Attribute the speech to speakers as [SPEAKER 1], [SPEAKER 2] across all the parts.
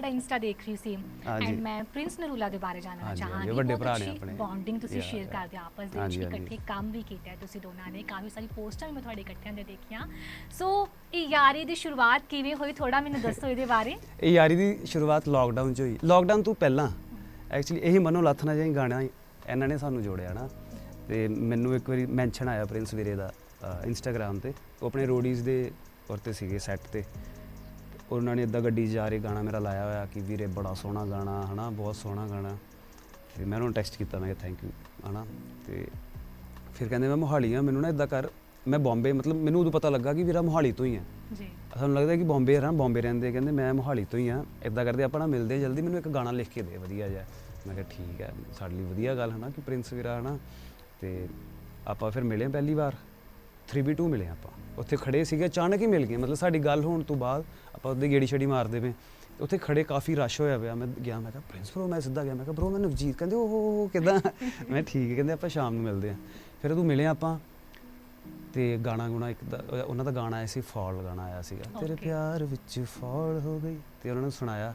[SPEAKER 1] ਤੁਹਾਡਾ ਇੰਸਟਾ ਦੇਖ ਰਹੀ ਸੀ। ਐਂਡ ਮੈਂ ਪ੍ਰਿੰਸ ਨਰੂਲਾ ਦੇ ਬਾਰੇ ਜਾਣਨਾ ਚਾਹਾਂਗੀ।
[SPEAKER 2] ਵੱਡੇ ਭਰਾ ਨੇ ਆਪਣੇ।
[SPEAKER 1] ਬੌਂਡਿੰਗ ਤੁਸੀਂ ਸ਼ੇਅਰ. ਕਰਦੇ ਆਪਸ ਦੇ ਵਿੱਚ। ਇਕੱਠੇ ਕੰਮ ਵੀ ਕੀਤਾ ਤੁਸੀਂ ਦੋਨਾਂ ਨੇ। ਕਾਫੀ ਸਾਰੀ ਪੋਸਟਾਂ ਵੀ ਮੈਂ ਤੁਹਾਡੇ ਇਕੱਠਿਆਂ ਦੇ ਦੇਖੀਆਂ। ਸੋ ਇਹ ਯਾਰੀ ਦੀ ਸ਼ੁਰੂਆਤ ਕਿਵੇਂ ਹੋਈ? ਥੋੜਾ ਮੈਨੂੰ ਦੱਸੋ ਇਹਦੇ ਬਾਰੇ।
[SPEAKER 2] ਇਹ ਯਾਰੀ ਦੀ ਸ਼ੁਰੂਆਤ ਲਾਕਡਾਊਨ 'ਚ ਹੋਈ। ਲਾਕਡਾਊਨ ਤੋਂ ਪਹਿਲਾਂ ਐਕਚੁਅਲੀ ਇਹੀ ਮਨੋ ਲੱਥ ਨਾ ਜਾਈ ਗਾਣਾ ਇਹਨਾਂ ਨੇ ਸਾਨੂੰ ਜੋੜਿਆ ਨਾ। ਤੇ ਮੈਨੂੰ ਇੱਕ ਵਾਰੀ ਮੈਂਸ਼ਨ ਆਇਆ ਪ੍ਰਿੰਸ ਵੀਰੇ ਦਾ ਇੰਸਟਾਗ੍ਰam ਤੇ। ਉਹ ਆਪਣੇ ਰੋਡੀਜ਼ ਦੇ ਉੱਤੇ ਸੀਗੇ ਸੈੱਟ ਤੇ। ਉਹਨਾਂ ਨੇ ਇਦਾਂ ਗੱਡੀ 'ਚ ਜਾ ਰਹੇ ਗਾਣਾ ਮੇਰਾ ਲਾਇਆ ਹੋਇਆ ਕਿ ਵੀਰੇ ਬੜਾ ਸੋਹਣਾ ਗਾਣਾ ਹਨਾ ਬਹੁਤ ਸੋਹਣਾ ਗਾਣਾ। ਤੇ ਮੈਂ ਉਹਨੂੰ ਟੈਕਸਟ ਕੀਤਾ ਮੈਂ ਕਿਹਾ ਥੈਂਕ ਯੂ ਹਨਾ। ਤੇ ਫਿਰ ਕਹਿੰਦੇ ਮੈਂ ਮੋਹਾਲੀ ਆ ਮੈਨੂੰ ਨਾ ਇਦਾਂ ਕਰ ਮੈਂ ਬੰਬੇ ਮਤਲਬ ਮੈਨੂੰ ਉਦੋਂ ਪਤਾ ਲੱਗਾ ਕਿ ਵੀਰਾ ਮੋਹਾਲੀ ਤੋਂ ਹੀ ਆ।
[SPEAKER 1] ਜੀ।
[SPEAKER 2] ਸਾਨੂੰ ਲੱਗਦਾ ਕਿ ਬੰਬੇ ਰਹਿਣਾ ਬੰਬੇ ਰਹਿੰਦੇ ਕਹਿੰਦੇ ਮੈਂ ਮੋਹਾਲੀ ਤੋਂ ਹੀ ਆ। ਇਦਾਂ ਕਰਦੇ ਆਪਾਂ ਨਾ ਮਿਲਦੇ ਹਾਂ ਜਲਦੀ ਮੈਨੂੰ ਇੱਕ ਗਾਣਾ ਲਿਖ ਕੇ ਦੇ ਵਧੀਆ ਜਿਹਾ। ਮੈਂ ਕਿਹਾ ਠੀਕ ਹੈ ਸਾਡੇ ਲਈ ਵਧੀਆ ਗੱਲ ਹਨਾ ਕਿ ਪ੍ਰਿੰਸ ਵੀਰਾ ਹਨਾ। ਤੇ ਆਪਾਂ ਫਿਰ ਮਿਲੇ ਪਹਿਲੀ ਵਾਰ। 3B2 ਮਿਲੇ ਆਪਾਂ। ਉੱਥੇ ਖੜੇ ਸੀਗੇ ਅਚਾਨਕ ਹੀ ਮਿਲ ਗਏ। ਮਤਲਬ ਸਾਡੀ ਗੱਲ ਹੋਣ ਤੋਂ ਬਾਅਦ ਆਪਾਂ ਉਹਦੇ ਗੇੜੀ ਛੜੀ ਮਾਰਦੇ ਪਏ। ਤੇ ਉੱਥੇ ਖੜੇ ਕਾਫੀ ਰਸ਼ ਹੋਇਆ ਪਿਆ। ਮੈਂ ਗਿਆ ਮੈਂ ਕਿਹਾ ਪ੍ਰਿੰਸ ਬ్రో ਮੈਂ ਸਿੱਧਾ ਗਿਆ। ਮੈਂ ਕਿਹਾ ਬ్రో ਮੈਂ ਨਵਜੀਤ। ਕਹਿੰਦੇ ਉਹ ਕਿਦਾਂ? ਮੈਂ ਠੀਕ ਹੈ। ਕਹਿੰਦੇ ਆਪਾਂ ਸ਼ਾਮ ਨੂੰ ਮਿਲਦੇ ਆ ਫਿਰ ਉਦੋਂ ਮਿਲੇ ਆਪਾਂ ਤੇ ਗਾਣਾ ਗੁਣਾ ਇੱਕ ਉਹਨਾਂ ਦਾ ਗਾਣਾ ਆਇਆ ਸੀ ਫਾਲ ਗਾਣਾ ਆਇਆ ਸੀਗਾ। ਤੇਰੇ. ਪਿਆਰ ਵਿੱਚ ਫਾਲ ਹੋ ਗਈ। ਤੇ ਉਹਨਾਂ ਨੇ ਸੁਣਾਇਆ।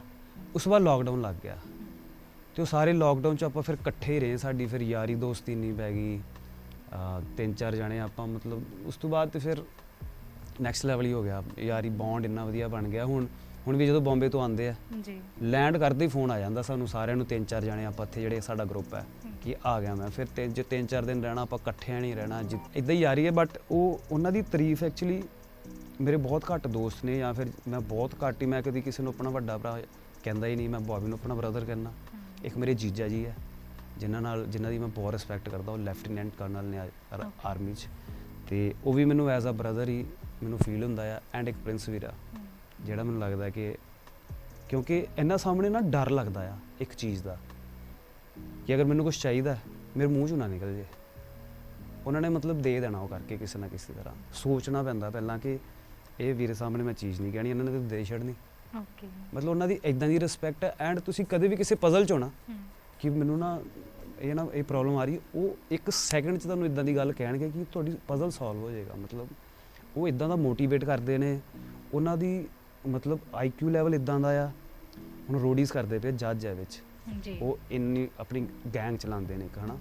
[SPEAKER 2] ਉਸ ਤੋਂ ਬਾਅਦ ਲਾਕਡਾਊਨ ਲੱਗ ਗਿਆ। ਤੇ ਉਹ ਸਾਰੇ ਲਾਕਡਾਊਨ ਚ ਆਪਾਂ ਫਿਰ ਇਕੱਠੇ ਰਹੇ। ਸਾਡੀ ਫਿਰ ਯਾਰੀ ਦੋਸਤੀ ਨਹੀਂ ਪੈ ਗਈ। ਤਿੰਨ ਚਾਰ ਜਣੇ ਆਪਾਂ ਮਤਲਬ ਉਸ ਤੋਂ ਬਾਅਦ ਤੇ ਫਿਰ ਨੈਕਸਟ ਲੈਵਲ ਹੀ ਹੋ ਗਿਆ। ਯਾਰੀ ਬੌਂਡ ਇੰਨਾ ਵਧੀਆ ਬਣ ਗਿਆ। ਹੁਣ ਹੁਣ ਵੀ ਜਦੋਂ ਬੰਬੇ ਤੋਂ ਆਉਂਦੇ ਆ
[SPEAKER 1] ਜੀ।
[SPEAKER 2] ਲੈਂਡ ਕਰਦੇ ਹੀ ਫੋਨ ਆ ਜਾਂਦਾ ਸਾਨੂੰ ਸਾਰਿਆਂ ਨੂੰ ਤਿੰਨ ਚਾਰ ਜਣੇ ਆਪਾਂ ਇੱਥੇ ਜਿਹੜੇ ਸਾਡਾ ਗਰੁੱਪ ਹੈ ਕਿ ਆ ਗਿਆ ਮੈਂ। ਫਿਰ ਤਿੰਨ ਜੇ ਤਿੰਨ ਚਾਰ ਦਿਨ ਰਹਿਣਾ ਆਪਾਂ ਇਕੱਠਿਆਂ ਨਹੀਂ ਰਹਿਣਾ ਇਦਾਂ ਹੀ ਯਾਰੀ ਹੈ ਬਟ ਉਹ ਉਹਨਾਂ ਦੀ ਤਾਰੀਫ ਐਕਚੁਅਲੀ ਮੇਰੇ ਬਹੁਤ ਘੱਟ ਦੋਸਤ ਨੇ ਜਾਂ ਫਿਰ ਮੈਂ ਬਹੁਤ ਘੱਟ ਹੀ ਮੈਂ ਕਦੀ ਕਿਸੇ ਨੂੰ ਆਪਣਾ ਵੱਡਾ ਭਰਾ ਕਹਿੰਦਾ ਹੀ ਨਹੀਂ ਮੈਂ ਬॉबी ਨੂੰ ਆਪਣਾ ਬ੍ਰਦਰ ਕਹਿੰਦਾ। ਇੱਕ ਮੇਰੇ ਜੀਜਾ ਜੀ ਹੈ। ਜਿਨ੍ਹਾਂ ਨਾਲ ਜਿਨ੍ਹਾਂ ਦੀ ਮੈਂ ਬਹੁਤ ਰਿਸਪੈਕਟ ਕਰਦਾ ਉਹ ਲੈਫਟੀਨੈਂਟ ਕਰਨਲ ਨੇ. ਆਰਮੀ 'ਚ। ਤੇ ਉਹ ਵੀ ਮੈਨੂੰ ਐਜ਼ ਅ ਬ੍ਰਦਰ ਹੀ ਮੈਨੂੰ ਫੀਲ ਹੁੰਦਾ ਆ ਐਂਡ ਇੱਕ ਪ੍ਰਿੰਸ ਵੀਰਾ ਜਿਹੜਾ ਮੈਨੂੰ ਲੱਗਦਾ ਕਿ ਕਿਉਂਕਿ ਇਹਨਾਂ ਸਾਹਮਣੇ ਨਾ ਡਰ ਲੱਗਦਾ ਆ ਇੱਕ ਚੀਜ਼ ਦਾ। ਕਿ ਅਗਰ ਮੈਨੂੰ ਕੁਝ ਚਾਹੀਦਾ ਮੇਰੇ ਮੂੰਹ ਚੋਂ ਨਾ ਨਿਕਲ ਜੇ। ਉਹਨਾਂ ਨੇ ਮਤਲਬ ਦੇ ਦੇਣਾ ਉਹ ਕਰਕੇ ਕਿਸੇ ਨਾ ਕਿਸੇ ਤਰ੍ਹਾਂ। ਸੋਚਣਾ ਪੈਂਦਾ ਪਹਿਲਾਂ ਕਿ ਇਹ ਵੀਰੇ ਸਾਹਮਣੇ ਮੈਂ ਚੀਜ਼ ਨਹੀਂ ਕਹਿਣੀ ਇਹਨਾਂ ਨੇ ਤਾਂ ਦੇ ਛੱਡਣੀ।
[SPEAKER 1] ਓਕੇ
[SPEAKER 2] ਮਤਲਬ ਉਹਨਾਂ ਦੀ ਇਦਾਂ ਦੀ ਰਿਸਪੈਕਟ ਐਂਡ ਤੁਸੀਂ ਕਦੇ ਵੀ ਕਿਸੇ ਪਜ਼ਲ ਚ ਹੋਣਾ ਕਿ ਮੈਨੂੰ ਨਾ ਇਹ ਨਾ ਇਹ ਪ੍ਰੋਬਲਮ ਆ ਰਹੀ ਉਹ ਇੱਕ ਸੈਕਿੰਡ ਚ ਤੁਹਾਨੂੰ ਇਦਾਂ ਦੀ ਗੱਲ ਕਹਿਣਗੇ ਕਿ ਤੁਹਾਡੀ ਪਜ਼ਲ ਸੋਲਵ ਹੋ ਜਾਏਗਾ। ਮਤਲਬ ਉਹ ਇਦਾਂ ਦਾ ਮੋਟੀਵੇਟ ਕਰਦੇ ਨੇ। ਉਹਨਾਂ ਦੀ ਮਤਲਬ ਆਈਕਿਊ ਲੈਵਲ ਇਦਾਂ ਦਾ ਆ। ਹੁਣ ਰੋਡੀਜ਼ ਕਰਦੇ ਪਏ ਜੱਜ ਹੈ ਵਿੱਚ।
[SPEAKER 1] ਜੀ।
[SPEAKER 2] ਉਹ ਇੰਨੀ ਆਪਣੀ ਗੈਂਗ ਚਲਾਉਂਦੇ ਨੇ ਇੱਕ ਹਨਾ।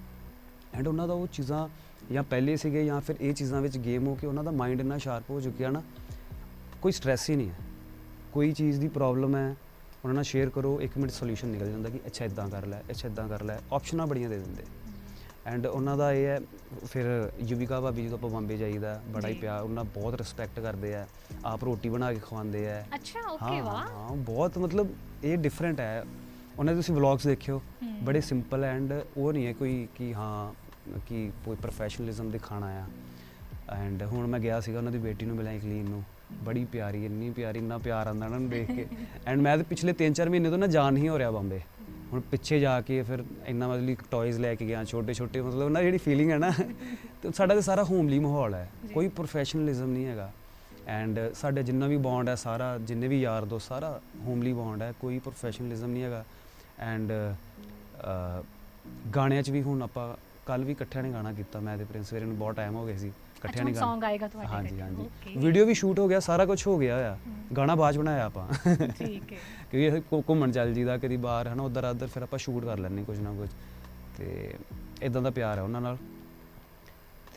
[SPEAKER 2] ਐਂਡ ਉਹਨਾਂ ਦਾ ਉਹ ਚੀਜ਼ਾਂ ਜਾਂ ਪਹਿਲੇ ਸੀਗੇ ਜਾਂ ਫਿਰ ਇਹ ਚੀਜ਼ਾਂ ਵਿੱਚ ਗੇਮ ਹੋ ਕੇ ਉਹਨਾਂ ਦਾ ਮਾਈਂਡ ਇੰਨਾ ਸ਼ਾਰਪ ਹੋ ਚੁੱਕਿਆ ਨਾ ਕੋਈ ਸਟ੍ਰੈਸ ਹੀ ਨਹੀਂ ਹੈ। ਕੋਈ ਚੀਜ਼ ਦੀ ਪ੍ਰੋਬਲਮ ਹੈ। ਉਹਨਾਂ ਨਾਲ ਸ਼ੇਅਰ ਕਰੋ ਇੱਕ ਮਿੰਟ ਸੋਲੂਸ਼ਨ ਨਿਕਲ ਜਾਂਦਾ ਕਿ ਅੱਛਾ ਇਦਾਂ ਕਰ ਲੈ ਅੱਛਾ ਇਦਾਂ ਕਰ ਲੈ ਆਪਸ਼ਨਾਂ ਬੜੀਆਂ ਦੇ ਦਿੰਦੇ। ਐਂਡ ਉਹਨਾਂ ਦਾ ਇਹ ਹੈ ਫਿਰ ਯੁਵਿਕਾ ਭਾਬੀ ਜਦੋਂ ਆਪਾਂ ਬੰਬੇ ਜਾਈਦਾ ਬੜਾ ਹੀ। ਪਿਆਰ ਉਹਨਾਂ ਬਹੁਤ ਰਿਸਪੈਕਟ ਕਰਦੇ ਆ ਆਪ ਰੋਟੀ ਬਣਾ ਕੇ ਖਵਾਉਂਦੇ ਆ।
[SPEAKER 1] ਅੱਛਾ ਓਕੇ ਵਾਹ।
[SPEAKER 2] ਹਾਂ ਬਹੁਤ ਮਤਲਬ ਇਹ ਡਿਫਰੈਂਟ ਹੈ। ਉਹਨਾਂ ਦੇ ਤੁਸੀਂ ਵਲੌਗਸ ਦੇਖਿਓ। ਬੜੇ ਸਿੰਪਲ ਐਂਡ ਉਹ ਨਹੀਂ ਹੈ ਕੋਈ ਕਿ ਹਾਂ ਕਿ ਕੋਈ ਪ੍ਰੋਫੈਸ਼ਨਲਿਜ਼ਮ ਦਿਖਾਣਾ ਆ। ਐਂਡ ਹੁਣ ਮੈਂ ਗਿਆ ਸੀਗਾ ਉਹਨਾਂ ਦੀ ਬੇਟੀ ਨੂੰ ਮਿਲਿਆ ਕਲੀਨ ਨੂੰ। ਬੜੀ ਪਿਆਰੀ ਇੰਨੀ ਪਿਆਰੀ ਇੰਨਾ ਪਿਆਰ ਆਉਂਦਾ ਉਹਨਾਂ ਨੂੰ ਦੇਖ ਕੇ। ਐਂਡ ਮੈਂ ਤੇ ਪਿਛਲੇ 3-4 ਮਹੀਨੇ ਤੋਂ ਨਾ ਜਾਣ ਨਹੀਂ ਹੋ ਰਿਹਾ ਬੰਬੇ। ਹੁਣ ਪਿੱਛੇ ਜਾ ਕੇ ਫਿਰ ਇੰਨਾ ਮਤਲਬ ਟੌਇਜ਼ ਲੈ ਕੇ ਗਿਆ ਛੋਟੇ ਛੋਟੇ ਮਤਲਬ ਦੀ ਜਿਹੜੀ ਫੀਲਿੰਗ ਹੈ ਨਾ ਤੇ ਸਾਡਾ ਤੇ ਸਾਰਾ ਹੋਮਲੀ ਮਾਹੌਲ ਹੈ।
[SPEAKER 1] ਕੋਈ
[SPEAKER 2] ਪ੍ਰੋਫੈਸ਼ਨਲਿਜ਼ਮ ਨਹੀਂ ਹੈਗਾ। ਐਂਡ ਸਾਡੇ ਜਿੰਨਾ ਵੀ ਬੌਂਡ ਹੈ ਸਾਰਾ ਜਿੰਨੇ ਵੀ ਯਾਰ ਦੋਸਤ ਸਾਰਾ ਹੋਮਲੀ ਬੌਂਡ ਹੈ ਕੋਈ ਪ੍ਰੋਫੈਸ਼ਨਲਿਜ਼ਮ ਨਹੀਂ ਹੈਗਾ। ਐਂਡ ਗਾਣਿਆਂ 'ਚ ਵੀ ਹੁਣ ਆਪਾਂ ਕੱਲ ਵੀ ਇਕੱਠਿਆਂ ਨੇ ਗਾਣਾ ਕੀਤਾ ਮੈਂ ਤੇ ਪ੍ਰਿੰਸ ਵੀਰੇ ਨੂੰ ਬਹੁਤ ਟਾਈਮ ਹੋ ਗਿਆ ਸੀ। ਇਕੱਠਿਆਂ ਨੇ
[SPEAKER 1] ਸੌਂਗ ਆਏਗਾ ਤੁਹਾਡੇ
[SPEAKER 2] ਹਾਂਜੀ। ਹਾਂਜੀ।
[SPEAKER 1] Okay,
[SPEAKER 2] ਵੀਡੀਓ ਵੀ ਸ਼ੂਟ ਹੋ ਗਿਆ ਸਾਰਾ ਕੁਝ ਹੋ ਗਿਆ ਆ। ਗਾਣਾ ਬਾਅਦ 'ਚ ਬਣਾਇਆ ਆਪਾਂ।
[SPEAKER 1] ਠੀਕ ਹੈ।
[SPEAKER 2] ਕਿਉਂਕਿ ਘੁ- ਘੁੰਮਣ ਚੱਲ ਜੀਦਾ ਕਦੀ ਬਾਹਰ ਹਨਾ ਉਧਰ ਆਧਰ ਫਿਰ ਆਪਾਂ ਸ਼ੂਟ ਕਰ ਲੈਂਦੇ ਕੁਝ ਨਾ ਕੁਝ ਤੇ ਇਦਾਂ ਦਾ ਪਿਆਰ ਹੈ ਉਹਨਾਂ ਨਾਲ।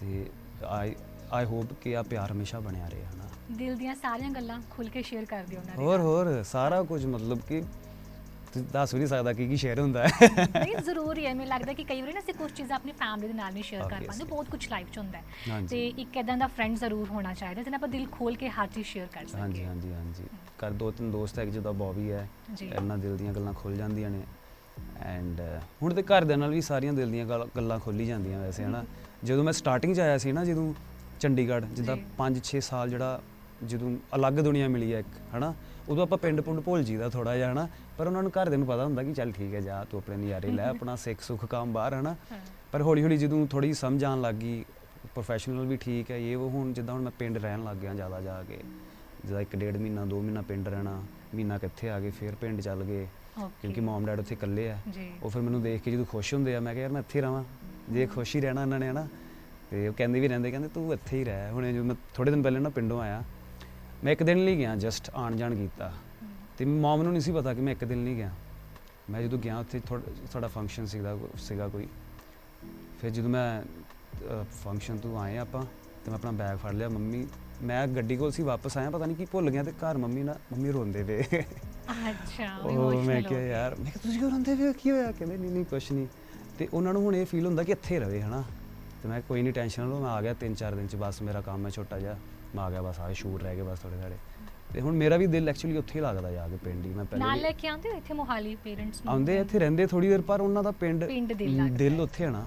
[SPEAKER 2] ਤੇ ਆਈ ਆਈ ਹੋਪ ਕਿ ਆ ਪਿਆਰ ਹਮੇਸ਼ਾ ਬਣਿਆ ਰਹੇ ਹਨਾ।
[SPEAKER 1] ਦਿਲ ਦੀਆਂ ਸਾਰੀਆਂ ਗੱਲਾਂ ਖੁੱਲ ਕੇ ਸ਼ੇਅਰ ਕਰ ਦਿਓ ਉਹਨਾਂ ਦੇ
[SPEAKER 2] ਹੋਰ। ਹੋਰ ਸਾਰਾ ਕੁਝ ਮਤਲਬ ਕਿ ਤੁਸੀਂ ਦੱਸ ਵੀ ਨਹੀਂ ਸਕਦਾ ਕੀ ਕੀ ਸ਼ੇਅਰ ਹੁੰਦਾ ਹੈ।
[SPEAKER 1] ਨਹੀਂ ਜ਼ਰੂਰੀ ਹੈ। ਮੈਨੂੰ ਲੱਗਦਾ ਕਿ ਕਈ ਵਾਰੀ ਨਾ ਅਸੀਂ ਕੁਝ ਚੀਜ਼ਾਂ ਆਪਣੀ ਫੈਮਿਲੀ ਦੇ ਨਾਲ ਨਹੀਂ ਸ਼ੇਅਰ ਕਰ ਪਾਉਂਦੇ।
[SPEAKER 2] Obviously.
[SPEAKER 1] ਬਹੁਤ ਕੁਝ ਲਾਈਫ 'ਚ ਹੁੰਦਾ ਹੈ।
[SPEAKER 2] ਹਾਂਜੀ।
[SPEAKER 1] ਤੇ ਇੱਕ ਇਦਾਂ ਦਾ ਫਰੈਂਡ ਜ਼ਰੂਰ ਹੋਣਾ ਚਾਹੀਦਾ ਜਿਹਨਾਂ ਆਪਾਂ ਦਿਲ ਖੋਲ ਕੇ ਹਰ ਚੀਜ਼ ਸ਼ੇਅਰ ਕਰ ਸਕੀਏ।
[SPEAKER 2] ਹਾਂਜੀ ਹਾਂਜੀ ਹਾਂਜੀ। ਕਰ ਦੋ ਤਿੰਨ ਦੋਸਤ ਹੈ ਜਿੱਦਾਂ ਬੌਬੀ ਹੈ।
[SPEAKER 1] ਜੀ।
[SPEAKER 2] ਇਹਨਾਂ ਦਿਲ ਦੀਆਂ ਗੱਲਾਂ ਖੁੱਲ ਜਾਂਦੀਆਂ ਨੇ। ਐਂਡ ਹੁਣ ਤੇ ਘਰਦਿਆਂ ਨਾਲ ਵੀ ਸਾਰੀਆਂ ਦਿਲ ਦੀਆਂ ਗੱਲ- ਗੱਲਾਂ ਖੁੱਲ ਹੀ ਜਾਂਦੀਆਂ ਵੈਸੇ ਹਨਾ। ਜਦੋਂ ਮੈਂ ਸਟਾਰਟਿੰਗ 'ਚ ਆਇਆ ਸੀ ਨਾ ਜਦੋਂ ਚੰਡੀਗੜ੍ਹ ਜਿੱਦਾਂ
[SPEAKER 1] ਜੀ।
[SPEAKER 2] 5-6 ਸਾਲ ਜਿਹੜਾ ਜਦੋਂ ਅਲੱਗ ਦੁਨੀਆ ਮਿਲੀ ਹੈ ਇੱਕ ਹਨਾ। ਉਦੋਂ ਆਪਾਂ ਪਿੰਡ ਪੁੰਡ ਭੁੱਲ ਜੀਦਾ ਥੋੜਾ ਜਿਹਾ ਹਨਾ। ਪਰ ਉਹਨਾਂ ਨੂੰ ਘਰਦਿਆਂ ਨੂੰ ਪਤਾ ਹੁੰਦਾ ਕਿ ਚੱਲ ਠੀਕ ਹੈ ਜਾ ਤੂੰ ਆਪਣੇ ਨਜ਼ਾਰੇ ਲੈ ਆਪਣਾ ਸਿੱਖ ਸੁੱਖ ਕੰਮ ਬਾਹਰ ਹਨਾ। ਪਰ ਹੌਲੀ ਹੌਲੀ ਜਦੋਂ ਥੋੜੀ ਸਮਝ ਆਉਣ ਲੱਗ ਗਈ ਪ੍ਰੋਫੈਸ਼ਨਲ ਵੀ ਠੀਕ ਹੈ ਇਹ ਉਹ ਹੁਣ ਜਿੱਦਾਂ ਹੁਣ ਮੈਂ ਪਿੰਡ ਰਹਿਣ ਲੱਗ ਗਿਆ ਜ਼ਿਆਦਾ ਜਾ ਕੇ ਜਿੱਦਾਂ ਇੱਕ ਡੇਢ ਮਹੀਨਾ ਦੋ ਮਹੀਨਾ ਪਿੰਡ ਰਹਿਣਾ ਮਹੀਨਾ ਕਿੱਥੇ ਆ ਗਏ ਫਿਰ ਪਿੰਡ ਚੱਲ ਗਏ ਕਿਉਂਕਿ ਮਮ ਡੈਡ ਉੱਥੇ ਇਕੱਲੇ ਆ।
[SPEAKER 1] ਜੀ।
[SPEAKER 2] ਉਹ ਫਿਰ ਮੈਨੂੰ ਦੇਖ ਕੇ ਜਦੋਂ ਖੁਸ਼ ਹੁੰਦੇ ਆ ਮੈਂ ਕਿਹਾ ਯਾਰ ਮੈਂ ਇੱਥੇ ਰਵਾਂ ਜੇ ਖੁਸ਼ ਹੀ ਰਹਿਣਾ ਇਹਨਾਂ ਨੇ ਹਨਾ? ਤੇ ਉਹ ਕਹਿੰਦੇ ਵੀ ਰਹਿੰਦੇ ਕਹਿੰਦੇ ਤੂੰ ਇੱਥੇ ਹੀ ਰਹਿ। ਹੁਣ ਜਦੋਂ ਮੈਂ ਥੋੜੇ ਦਿਨ ਪਹਿਲੇ ਨਾ ਪਿੰਡੋਂ ਆਇਆ ਮੈਂ ਇੱਕ ਦਿਨ ਲਈ ਗਿਆ ਜਸਟ ਆਣ ਜਾਣ ਕੀਤਾ। ਤੇ ਮਮ ਨੂੰ ਨਹੀਂ ਸੀ ਪਤਾ ਕਿ ਮੈਂ ਇੱਕ ਦਿਨ ਨਹੀਂ ਗਿਆ। ਮੈਂ ਜਦੋਂ ਗਿਆ ਉੱਥੇ ਥੋੜਾ ਸਾਡਾ ਫੰਕਸ਼ਨ ਸੀਗਾ ਸੀਗਾ ਕੋਈ। ਫਿਰ ਜਦੋਂ ਮੈਂ ਫੰਕਸ਼ਨ ਤੋਂ ਆਏ ਆਪਾਂ ਤੇ ਮੈਂ ਆਪਣਾ ਬੈਗ ਫੜ ਲਿਆ ਮੰਮੀ ਮੈਂ ਗੱਡੀ ਕੋਲ ਸੀ ਵਾਪਸ ਆਇਆ ਪਤਾ ਨਹੀਂ ਕੀ ਭੁੱਲ ਗਿਆ ਤੇ ਘਰ ਮੰਮੀ ਨਾ ਮੰਮੀ ਰੋਂਦੇ ਵੇ
[SPEAKER 1] ਅੱਛਾ
[SPEAKER 2] ਉਹ ਮੈਂ ਕਿਹਾ। ਯਾਰ ਮੈਂ ਕਿਹਾ ਤੁਸੀਂ ਕਿਉਂ ਰੋਂਦੇ ਵੇ ਕੀ ਹੋਇਆ? ਕਹਿੰਦੇ ਨਹੀਂ ਨਹੀਂ ਕੁਛ ਨਹੀਂ। ਤੇ ਉਹਨਾਂ ਨੂੰ ਹੁਣ ਇਹ ਫੀਲ ਹੁੰਦਾ ਕਿ ਇੱਥੇ ਰਵੇ ਹਨਾ? ਤੇ ਮੈਂ ਕੋਈ ਨਹੀਂ ਟੈਨਸ਼ਨ ਲਓ ਮੈਂ ਆ ਗਿਆ 3-4 ਦਿਨ ਚ ਬਸ ਮੇਰਾ ਕੰਮ ਹੈ ਛੋਟਾ ਜਿਹਾ ਮੈਂ ਆ ਗਿਆ ਬਸ ਆਏ ਸ਼ੂਟ ਰਹਿ ਗਏ ਬਸ ਥੋੜੇ ਥੋੜੇ ਤੇ ਹੁਣ ਮੇਰਾ ਵੀ ਦਿਲ ਐਕਚੁਅਲੀ ਉੱਥੇ ਹੀ ਲੱਗਦਾ ਜਾ ਕੇ ਪਿੰਡ ਹੀ ਮੈਂ ਪਹਿਲੇ
[SPEAKER 1] ਨਾਲ ਲੈ ਕੇ ਆਉਂਦੇ ਹੋ ਇੱਥੇ ਮੋਹਾਲੀ ਪੇਰੈਂਟਸ ਨੂੰ
[SPEAKER 2] ਆਉਂਦੇ ਇੱਥੇ ਰਹਿੰਦੇ ਥੋੜੀ ਦੇਰ ਪਰ ਉਹਨਾਂ ਦਾ ਪਿੰਡ
[SPEAKER 1] ਪਿੰਡ ਦਿਲ ਲੱਗਦਾ
[SPEAKER 2] ਦਿਲ। ਉੱਥੇ ਹੈ ਨਾ।